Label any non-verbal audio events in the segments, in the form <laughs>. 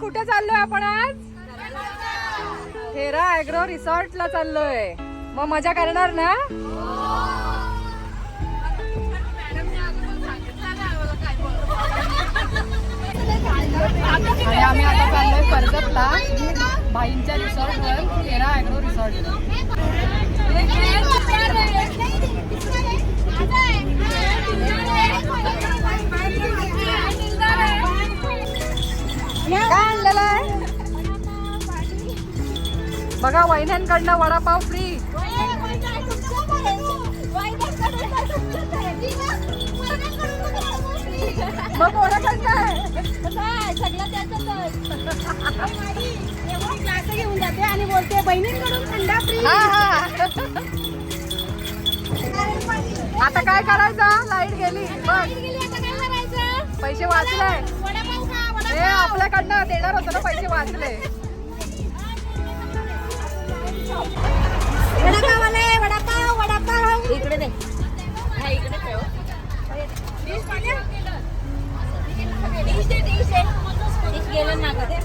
कुठे चाललोय आपण आज? हेरा ऍग्रो रिसॉर्ट ला चाललोय. मग मजा करणार ना? आम्ही आता चाललोय कर्जतला भाईंच्या रिसॉर्ट वर हेरा ऍग्रो रिसॉर्ट. बघा वहिन्यांकडनं वडापाव फ्री मग कोणाकडनं आहे घेऊन जाते आणि बोलते बहिणींकडून थंडा फ्री आता काय करायचं? लाइट गेली. बघ. पैसे वाचले. हे आपल्याकडनं देणार होतं ना पैसे वाचले. वडापाव आलाय वडापाव वडापाव. इकडे दे हा, इकडे ठेव. गेलं ना गं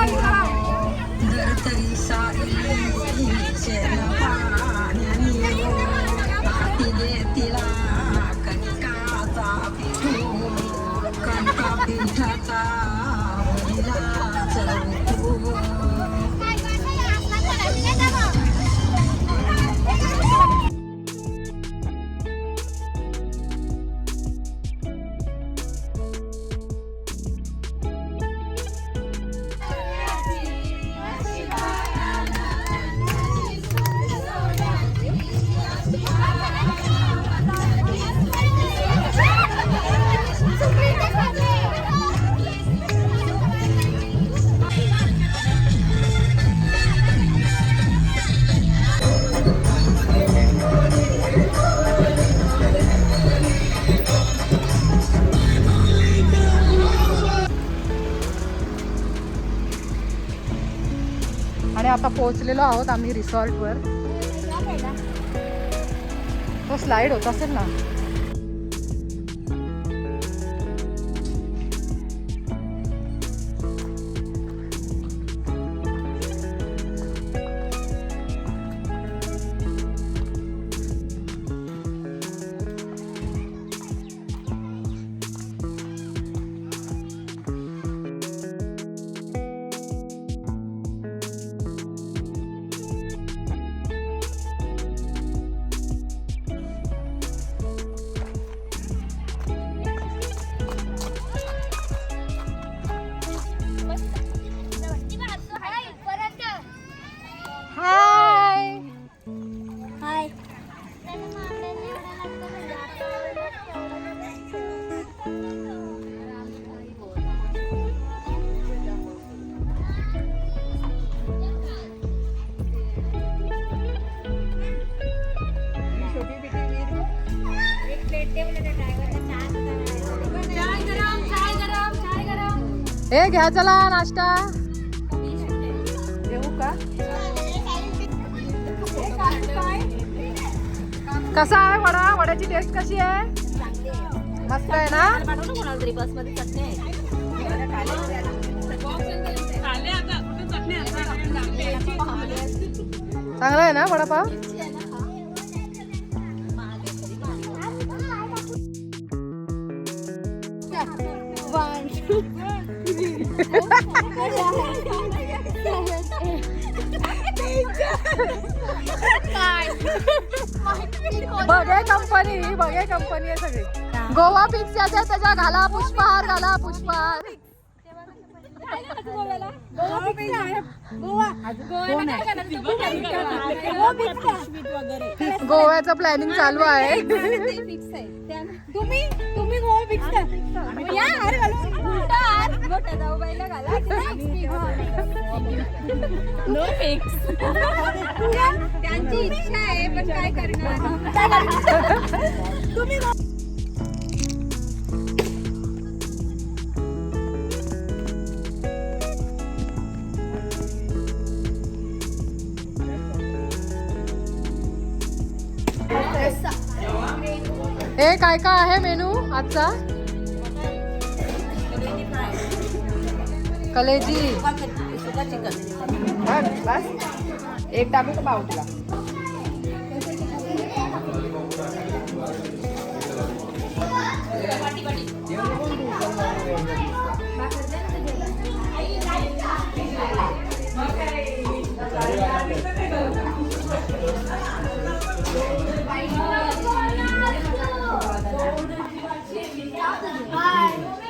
आणि आता पोहोचलेलो आहोत आम्ही रिसॉर्टवर. तो स्लाईड होत असेल ना? हे घ्या चला नाश्ता. येऊ का? कसा आहे वडा? वड्याची टेस्ट कशी आहे? मस्त आहे ना? चांगला आहे ना वडापाव? बघे कंपनी बघे कंपनी आहे सगळी. गोवा पिक्स त्याच्या घाला पुष्पहार घाला पुष्पहार. गोव्याचं प्लॅनिंग चालू आहे. तुम्ही तुम्ही गोवा फिक्स <laughs> नो त्यांची इच्छा आहे पण काय करणार? <laughs> <laughs> हे काय काय आहे मेनू आजचा? कलेजी. चिकन बस. एक टाकू का पाव तुला?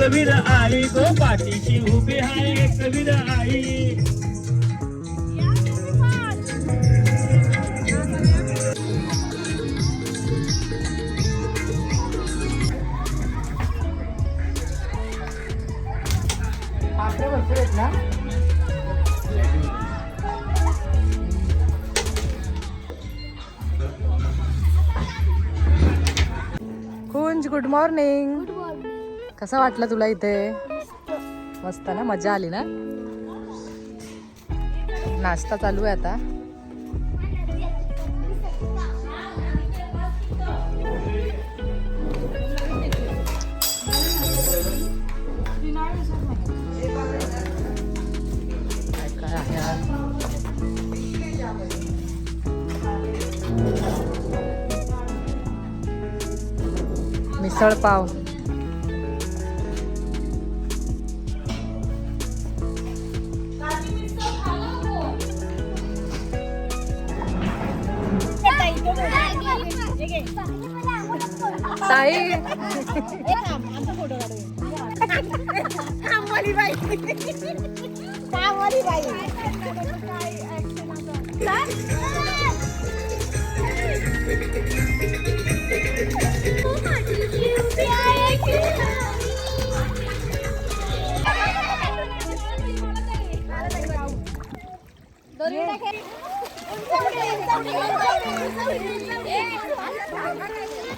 आहे एक वीर आई गो पाठीशी उभी आहे एक वीर आई. गुड मॉर्निंग कसं वाटलं तुला इथे? मस्त ना मजा आली ना? नाश्ता चालू आहे आता. मिसळ पाव. ताई जमतं म्हणजे पण एकदम कन्फर्म नाही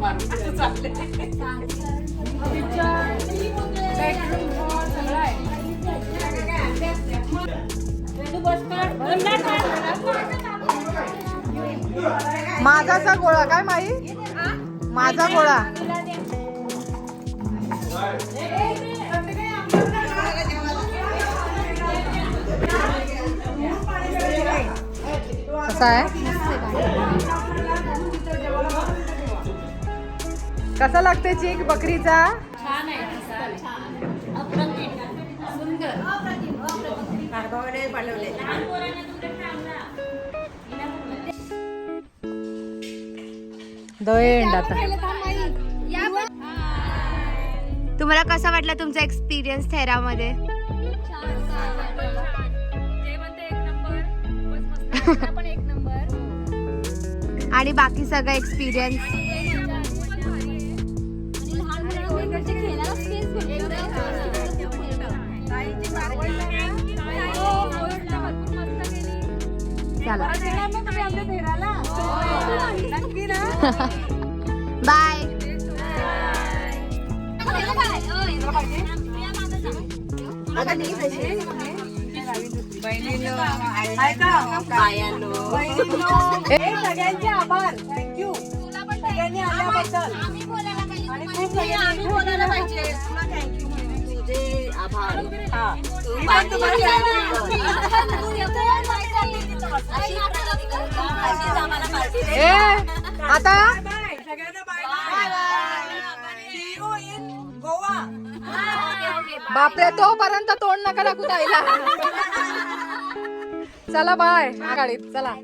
पटापट माझाचा गोळा काय माई? माझा गोळा. कसा आहे? कसा लागते चीक बकरीचा? आता. तुम्हाला कसा वाटला तुमचा एक्सपिरियन्स थेरामध्ये? आणि बाकी सगळं एक्सपिरियन्स चला <laughs> बाय सगळ्यांचे आभार. थँक्यू सगळ्यांनी आल्याबद्दल. आणि खूप आम्ही बोलायला पाहिजे. तुला थँक्यू तुझे आभार. <laughs> आता? बापरे तोपर्यंत तोंड नका टाकू ताईला. चला बाय गाडीत चला.